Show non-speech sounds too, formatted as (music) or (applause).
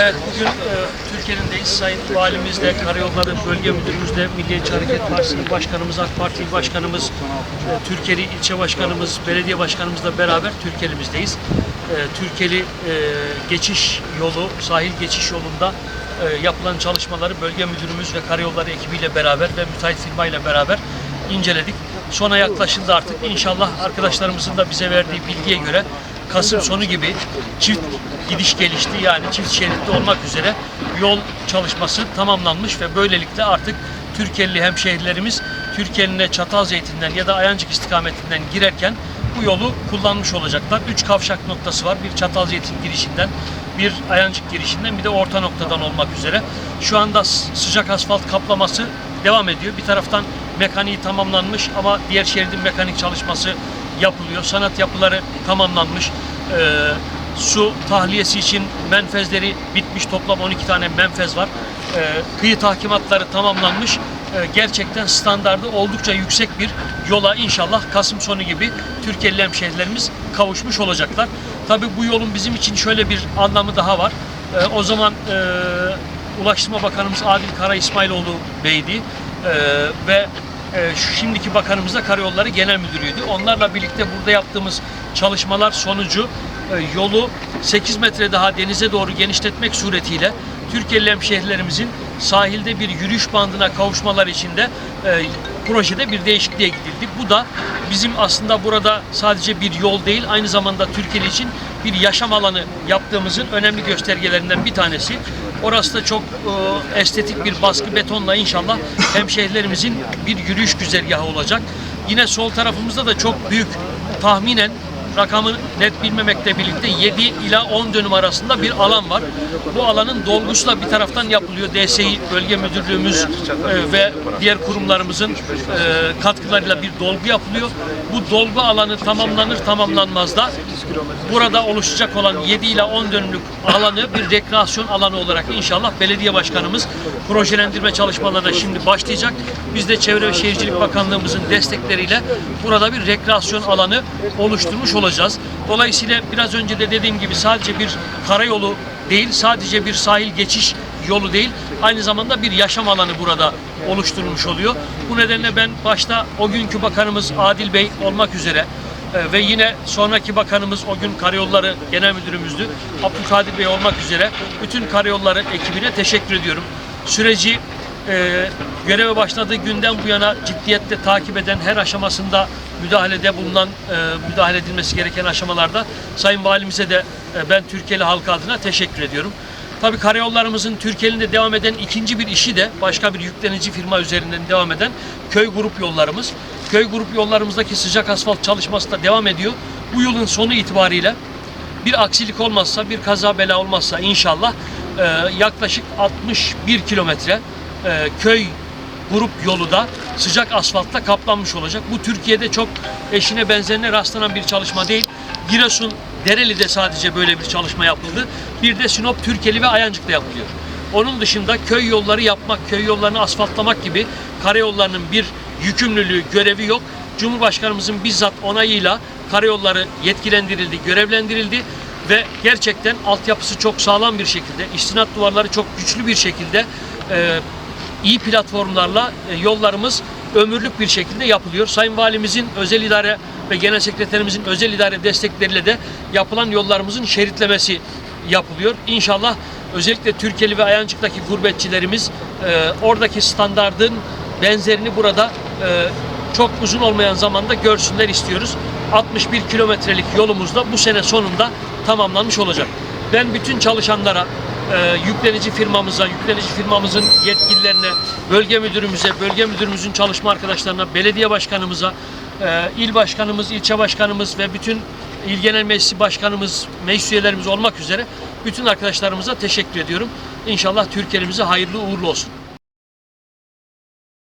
Evet, bugün e, Türkiye'nindeyiz. Sayın Valimizle, Karayolları Bölge Müdürümüzle, Milliyetçi Hareket Partisi Başkanımız, AK Parti Başkanımız, e, Türkiye'li İlçe Başkanımız, Belediye Başkanımızla beraber Türkiye'limizdeyiz. E, Türkiye'li e, geçiş yolu, sahil geçiş yolunda e, yapılan çalışmaları Bölge Müdürümüz ve Karayolları ekibiyle beraber ve müteahhit firmayla beraber inceledik. Sona yaklaşıldı artık. İnşallah arkadaşlarımızın da bize verdiği bilgiye göre Kasım sonu gibi çift gidiş gelişti yani çift şeritli olmak üzere yol çalışması tamamlanmış ve böylelikle artık Türkiye'li hemşehrilerimiz Türkiye'line Çatalzeytin'den ya da Ayancık istikametinden girerken bu yolu kullanmış olacaklar. Üç kavşak noktası var. Bir Çatalzeytin girişinden, bir Ayancık girişinden, bir de orta noktadan olmak üzere. Şu anda sıcak asfalt kaplaması devam ediyor. Bir taraftan mekaniği tamamlanmış ama diğer şeridin mekanik çalışması yapılıyor. Sanat yapıları tamamlanmış. Ee, su tahliyesi için menfezleri bitmiş. Toplam 12 tane menfez var. Ee, kıyı tahkimatları tamamlanmış. Ee, gerçekten standardı oldukça yüksek bir yola inşallah Kasım sonu gibi Türkiye'li hemşehrilerimiz kavuşmuş olacaklar. Tabii bu yolun bizim için şöyle bir anlamı daha var. Ee, o zaman e, Ulaştırma Bakanımız Adil Kara İsmailoğlu Bey'di. Ee, ve e, şimdiki bakanımız da Karayolları Genel Müdürü'ydü. Onlarla birlikte burada yaptığımız çalışmalar sonucu e, yolu 8 metre daha denize doğru genişletmek suretiyle Türkiye'li hemşehrilerimizin sahilde bir yürüyüş bandına kavuşmaları için de e, projede bir değişikliğe gidildi. Bu da bizim aslında burada sadece bir yol değil aynı zamanda Türkiye için bir yaşam alanı yaptığımızın önemli göstergelerinden bir tanesi. Orası da çok e, estetik bir baskı betonla inşallah (laughs) hemşehrilerimizin bir yürüyüş güzergahı olacak. Yine sol tarafımızda da çok büyük tahminen rakamı net bilmemekle birlikte 7 ila 10 dönüm arasında bir alan var. Bu alanın dolgusu da bir taraftan yapılıyor. DSİ Bölge Müdürlüğümüz e, ve diğer kurumlarımızın e, katkılarıyla bir dolgu yapılıyor. Bu dolgu alanı tamamlanır tamamlanmaz da burada oluşacak olan 7 ila 10 dönümlük alanı bir rekreasyon alanı olarak inşallah belediye başkanımız projelendirme çalışmalarına şimdi başlayacak. Biz de Çevre ve Şehircilik Bakanlığımızın destekleriyle burada bir rekreasyon alanı oluşturmuş olacağız. Dolayısıyla biraz önce de dediğim gibi sadece bir karayolu değil, sadece bir sahil geçiş yolu değil, aynı zamanda bir yaşam alanı burada oluşturulmuş oluyor. Bu nedenle ben başta o günkü bakanımız Adil Bey olmak üzere e, ve yine sonraki bakanımız o gün karayolları genel müdürümüzdü. Abdülkadir Bey olmak üzere bütün karayolları ekibine teşekkür ediyorum. Süreci e, göreve başladığı günden bu yana ciddiyetle takip eden her aşamasında müdahalede bulunan e, müdahale edilmesi gereken aşamalarda Sayın Valimize de e, ben Türkiye'li halk adına teşekkür ediyorum. Tabii karayollarımızın Türkiye'nin de devam eden ikinci bir işi de başka bir yüklenici firma üzerinden devam eden köy grup yollarımız. Köy grup yollarımızdaki sıcak asfalt çalışması da devam ediyor. Bu yılın sonu itibariyle bir aksilik olmazsa, bir kaza bela olmazsa inşallah e, yaklaşık 61 kilometre e, köy grup yolu da sıcak asfaltla kaplanmış olacak. Bu Türkiye'de çok eşine benzerine rastlanan bir çalışma değil. Giresun Dereli'de sadece böyle bir çalışma yapıldı. Bir de Sinop, Türkeli ve Ayancık'ta yapılıyor. Onun dışında köy yolları yapmak, köy yollarını asfaltlamak gibi karayollarının bir yükümlülüğü, görevi yok. Cumhurbaşkanımızın bizzat onayıyla karayolları yetkilendirildi, görevlendirildi ve gerçekten altyapısı çok sağlam bir şekilde, istinat duvarları çok güçlü bir şekilde e, iyi platformlarla e, yollarımız ömürlük bir şekilde yapılıyor. Sayın Valimizin özel idare ve Genel Sekreterimizin özel idare destekleriyle de yapılan yollarımızın şeritlemesi yapılıyor. İnşallah özellikle Türkiye'li ve Ayancık'taki gurbetçilerimiz e, oradaki standardın benzerini burada e, çok uzun olmayan zamanda görsünler istiyoruz. 61 kilometrelik yolumuz da bu sene sonunda tamamlanmış olacak. Ben bütün çalışanlara, e, yüklenici firmamıza, yüklenici firmamızın yetkililerine, bölge müdürümüze, bölge müdürümüzün çalışma arkadaşlarına, belediye başkanımıza, e, il başkanımız, ilçe başkanımız ve bütün il genel meclisi başkanımız, meclis üyelerimiz olmak üzere bütün arkadaşlarımıza teşekkür ediyorum. İnşallah Türkiye'mize hayırlı uğurlu olsun.